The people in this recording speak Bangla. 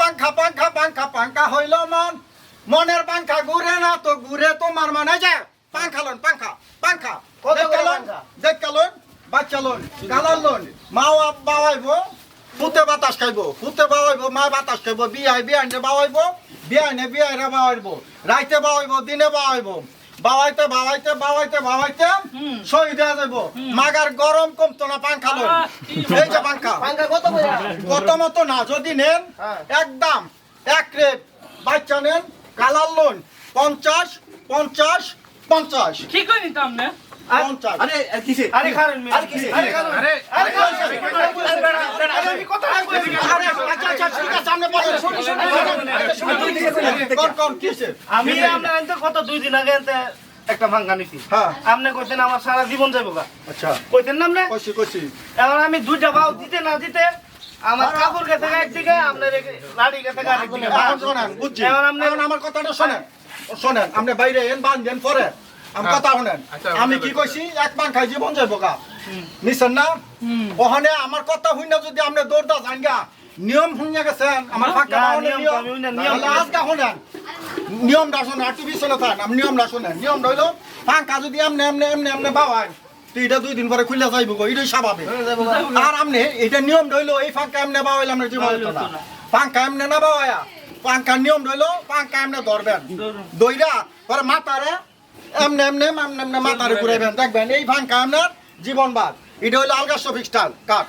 পাঙ্খা পাঙ্খা পাঙ্খা পাঙ্খা হইল মন। মনের পাঙ্খা ঘুরে না তো ঘুরে তোমার মনে যায় পাঙ্খা লোন করে দেখালোন পাঙ্খা? দেখালোন বাচ্চা লোন গালার লোন। মা বাবাইব পুতে বাতাস খাইব। পুতে বাবাইব মা বাতাস খাইব বিয়াই বিয়াইনে বাবাইব বিয়াইনে বিয়াইনে বাবাইব রাইতে বাবাইব দিনে বাবাইব বাবাইতে বাবাইতে বাবাইতে বাবাইতে। শহীদ হয়ে যাইব। মাগার গরম কমতো না পাঙ্খা এই যে পাঙ্খা কত মতো না যদি নেন হ্যাঁ। একদম এক রেট। বাচ্চা নেন কালার লোন পঞ্চাশ পঞ্চাশ পঞ্চাশ। কি করে নিতাম না পঞ্চাশ। আরে কিসে? আরে আরে আরে আরে, আরে খারেন। আরে বেড়া, বেড়া, আরে আমি কথা বলছি। আরে, আচ্ছা, আচ্ছা, ঠিক আছে, আপনি বলেন। কোন, কোন, কিসের? আমি আপনার কত দুই দিন আগে একটা ভাঙ্গা নিছি। হ্যাঁ। আপনি কইতেন আমার সারা জীবন যাব গা। আচ্ছা, কইতেন না আপনি? কইছি, কইছি। এখন আমি দুইটা বাউ দিতে না দিতে আমার কাপড় গেছে একদিকে আপনার একে- লাড়ি গেছে আরেকদিকে। শোনেন, বুঝছি। এখন আপনি- আমার কথাটা শোনেন। শোনেন, আপনি বাইরে এন বান্ধেন পরে। আমি কথা শোনেন। আমি কি কইছি? এক পান খাই জীবন যাইব গা। নিছেন না? ওখানে আমার কথা হইনা যদি আপনি দৌড়দা যান গা। নিয়ম শুনে গেছেন আমার ফাঁকা নিয়ম নিয়ম আমি উইনা নিয়ম আজকে শুনেন। নিয়মটা শোনেন থাকেন আমি নিয়মটা শোনেন। নিয়মটা হইল ফাঁকা যদি এমনি এমনি এমনি এমনি বাবাই তো এটা দুই দিন পরে খুলে যাইব গো এটাই স্বাভাবিক। আর আপনি এটা নিয়ম রইল এই ফাঁকা এমনি বাবাইলে আমরা জীবন হইতো না। পাঙ্কা এমনি না বাবায়া পাঙ্কার নিয়ম রইল পাঙ্কা এমনি ধরবেন। দইরা পরে মাথারে এমনি এমনি এমনি এমনি মাথারে ঘুরাইবেন। দেখবেন এই ফাঙ্কা আপনার জীবন বাদ এটা হইল আলগা শফিক স্টাইল কাট